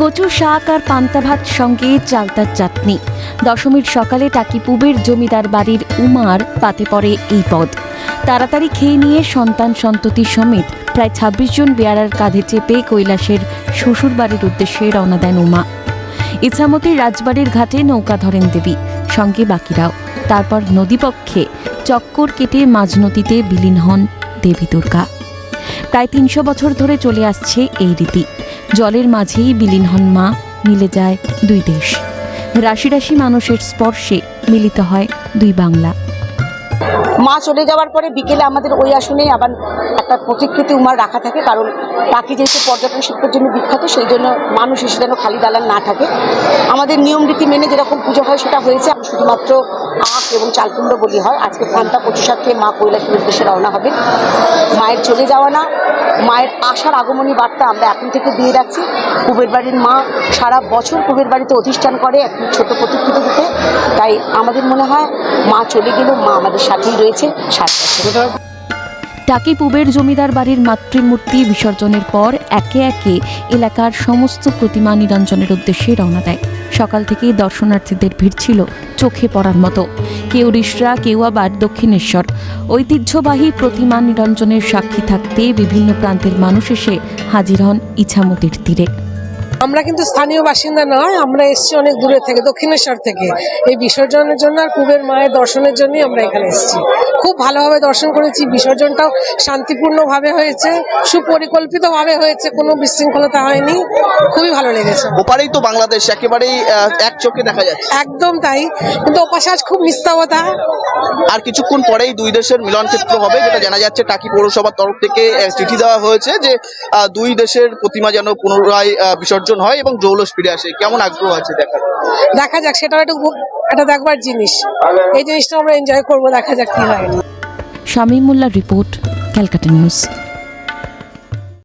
কচু শাক আর পান্তা ভাত সঙ্গে চালতার চাটনি। দশমীর সকালে টাকি পুবের জমিদার বাড়ির উমার পাতে পড়ে এই পদ। তাড়াতাড়ি খেয়ে নিয়ে সন্তান সন্ততি সমেত প্রায় ছাব্বিশ জন বেয়ারার কাঁধে চেপে কৈলাসের শ্বশুর বাড়ির উদ্দেশ্যে রওনা দেন উমা। ইছামতির রাজবাড়ির ঘাটে নৌকা ধরেন দেবী, সঙ্গে বাকিরাও। তারপর নদীপক্ষে চক্কর কেটে মাঝ নদীতে বিলীন হন দেবী দুর্গা। প্রায় তিনশো বছর ধরে চলে আসছে এই রীতি। জলের মাঝেই বিলীন হন মা, মিলে যায় দুই দেশ। রাশি রাশি মানুষের স্পর্শে মিলিত হয় দুই বাংলা। মা চলে যাওয়ার পরে বিকেলে আমাদের ওই আসনে আবার একটা প্রতিকৃতি উমার রাখা থাকে, কারণ বাকি যেহেতু পর্যটন শিল্পের জন্য বিখ্যাত, সেই জন্য মানুষ এসে যেন খালি দালান না থাকে। আমাদের নিয়ম রীতি মেনে যেরকম পুজো হয় সেটা হয়েছে। শুধুমাত্র আখ এবং চালকুমড়ো বলি হয়। আজকে পান্তা কচু শাক খেয়ে মা কৈলাসের উদ্দেশ্যে রওনা হবে। মায়ের চলে যাওয়া না। মায়ের আসার আগমনী বার্তা আমরা এখন থেকে দিয়ে রাখছি। কুবের বাড়ির মা সারা বছর কুবের বাড়িতে অধিষ্ঠান করে একটি ছোট প্রতিকৃতিতে তাই আমাদের মনে হয় মা চলে গেলেও মা আমাদের সাথেই রয়েছে, সাত টাকি পুবের জমিদার বাড়ির মাতৃমূর্তি বিসর্জনের পর একে একে এলাকার সমস্ত প্রতিমা নিরঞ্জনের উদ্দেশ্যে রওনা দেয়। সকাল থেকেই দর্শনার্থীদের ভিড় ছিল চোখে পড়ার মতো। কেউ রিসরা, কেউ আবার দক্ষিণেশ্বর। ঐতিহ্যবাহী প্রতিমা নিরঞ্জনের সাক্ষী থাকতে বিভিন্ন প্রান্তের মানুষ এসে হাজির হন ইছামতির তীরে। আমরা কিন্তু স্থানীয় বাসিন্দা নয় আমরা এসেছি অনেক দূরে থেকে দক্ষিণেশ্বর থেকে। এই বিসর্জনের জন্য আর কুবের মায়ের দর্শনের জন্যই আমরা এখানে এসেছি। খুব ভালোভাবে দর্শন করেছি বিসর্জনটাও শান্তিপূর্ণভাবে হয়েছে সুপরিকল্পিতভাবে হয়েছে কোনো বিশৃঙ্খলতা হয়নি। খুবই ভালো লেগেছে। ওপারেই তো বাংলাদেশ একেবারেই এক চোখে দেখা যাচ্ছে। একদম তাই। কিন্তু ওপাশে আজ খুব নিস্তবতা আর কিছুক্ষণ পরেই দুই দেশের মিলন ক্ষেত্র হবে যেটা জানা যাচ্ছে টাকি পৌরসভার তরফ থেকে চিঠি দেওয়া হয়েছে যে দুই দেশের প্রতিমা যেন পুনরায় আহ, বিসর্জন হয় এবং জৌলস ফিরে আসে। কেমন আগ্রহ আছে দেখার? দেখা যাক সেটাও একটা একটা দেখবার জিনিস। এই জিনিসটা আমরা এনজয় করব দেখা যাক কি হয়। Shamimullah report Calcutta news.